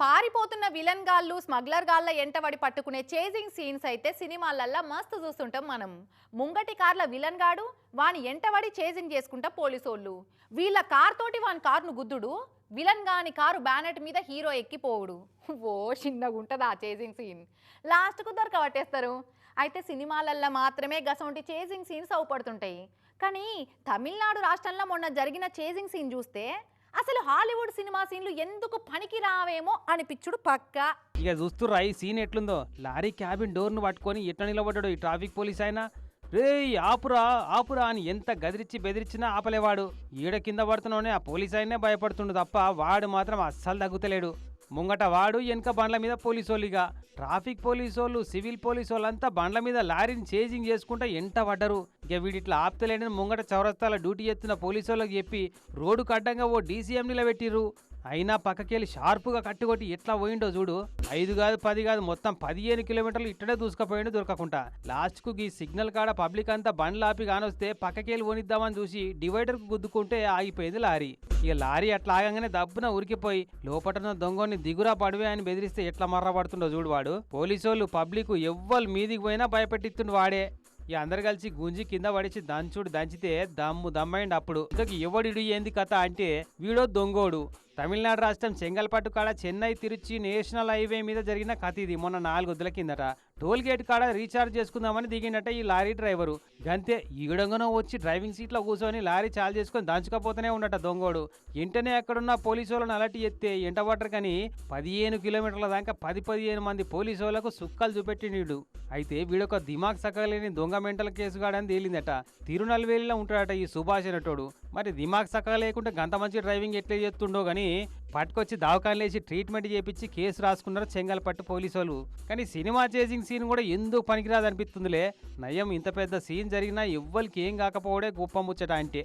పారిపోతున్న villain గాళ్ళు smuggler గాళ్ళ ఎంటబడి పట్టుకునే chasing scenes అయితే సినిమాలల్లా మస్తు చూస్తుంటాం మనం. ముంగటి కార్ల విలన్ గాడు వాని ఎంటబడి చేజింగ్ చేసుకుంటా పోలీసోళ్ళు. వీళ్ళ కార్ తోటి వాని కారును గుద్దుడు విలన్ గాని కారు బ్యానెట్ మీద హీరో ఎక్కిపోవుడు. ఓ చిన్నగా ఉంటుంది ఆ చేజింగ్ సీన్ లాస్ట్కు దొరక పట్టేస్తారు. అయితే సినిమాలల్లో మాత్రమే గసంటి చేజింగ్ సీన్స్ అవుపడుతుంటాయి. కానీ తమిళనాడు రాష్ట్రంలో మొన్న జరిగిన చేజింగ్ సీన్ చూస్తే అసలు హాలీవుడ్ సినిమా సీన్లు ఎందుకు పనికి రావేమో అనిపించుడు పక్క. ఇక చూస్తురా ఈ సీన్ ఎట్లుందో? లారీ క్యాబిన్ డోర్ను పట్టుకొని ఎట్లా నిలబడ్డాడు ఈ ట్రాఫిక్ పోలీస్ ఆయన? రేయ్ ఆపురా ఆపురా అని ఎంత గదిరిచ్చి బెదిరించినా ఆపలేవాడు. ఈడ కింద పడుతున్నానే ఆ పోలీస్ ఆయనే భయపడుతుండు తప్ప వాడు మాత్రం అస్సలు తగ్గుతలేడు. ముంగట వాడు వెనక బండ్ల మీద పోలీసోళ్ళిగా ట్రాఫిక్ పోలీసోళ్ళు సివిల్ పోలీసోళ్ళంతా బండ్ల మీద లారీని చేజింగ్ చేసుకుంటా ఎంట పడ్డరు. ఇక వీడిట్లా ఆప్తలేని ముంగట చౌరస్తాల డ్యూటీ చేస్తున్న పోలీసోళ్ళకి చెప్పి రోడ్డు కడ్డంగా ఓ డీసీఎం నిలబెట్టిర్రు అయినా పక్కకెళ్ళి షార్పుగా కట్టుకొట్టి ఎట్లా పోయిండో చూడు. ఐదు కాదు పది కాదు మొత్తం పదిహేను కిలోమీటర్లు ఇట్టడే దూసుకుపోయిండు దొరకకుండా లాస్ట్కు ఈ సిగ్నల్ కాడ పబ్లిక్ అంతా బండ్లు ఆపి కానొస్తే పక్కకెళ్ళి పోనిద్దామని చూసి డివైడర్కు గుద్దుకుంటే ఆగిపోయింది లారీ. ఇక లారీ అట్లా ఆగంగానే దబ్బున ఉరికిపోయి లోపటన దొంగని దిగురా పడివే అని బెదిరిస్తే ఎట్లా మర్రపడుతుండో చూడు వాడు. పోలీసోళ్ళు పబ్లిక్ ఎవ్వరు మీదికి పోయినా భయపెట్టిస్తుండు వాడే. ఇక అందరు కలిసి గుంజి కింద పడిచి దంచుడు దంచితే దమ్ము దమ్మైండి అప్పుడు. ఇంతకు ఎవడిడు ఏంది కథ అంటే వీడో దొంగోడు. తమిళనాడు రాష్ట్రం చెంగల్పట్టు కాడ చెన్నై తిరుచి నేషనల్ హైవే మీద జరిగిన కథ ఇది మొన్న నాలుగు వద్దుల కిందట. టోల్ గేట్ కాడ రీఛార్జ్ చేసుకుందామని దిగిండట ఈ లారీ డ్రైవరు. గంతే ఈడంగానో వచ్చి డ్రైవింగ్ సీట్లో కూర్చొని లారీ చాలు చేసుకొని దంచుకపోతూనే ఉండట దొంగోడు. వెంటనే అక్కడున్న పోలీసు వాళ్ళని అలర్ట్ ఎత్తే ఎంటబట్టరు కానీ పదిహేను కిలోమీటర్ల దాకా పది పదిహేను మంది పోలీసు వాళ్ళకు సుక్కలు చూపెట్టినీడు అయితే వీడొక దిమాగ్ సక్కలేని దొంగ కేసు కేసుగాడని తేలిందట. తిరునల్వేలిలో ఉంటాడట ఈ సుభాష్ అనేటోడు. మరి దిమాగ్ సక్కగా లేకుంటే గంత మంచి డ్రైవింగ్ ఎట్లా చేస్తుండో కానీ పట్టుకొచ్చి దవాఖాన లేచి ట్రీట్మెంట్ చేపించి కేసు రాసుకున్నారు చెంగల్పట్టు పోలీసు వాళ్ళు కానీ సినిమా చేసింగ్ సీన్ కూడా ఎందుకు పనికిరాదు అనిపిస్తుందిలే నయం ఇంత పెద్ద సీన్ జరిగినా ఎవ్వరికి ఏం కాకపోవడే గొప్ప ముచ్చట అంటే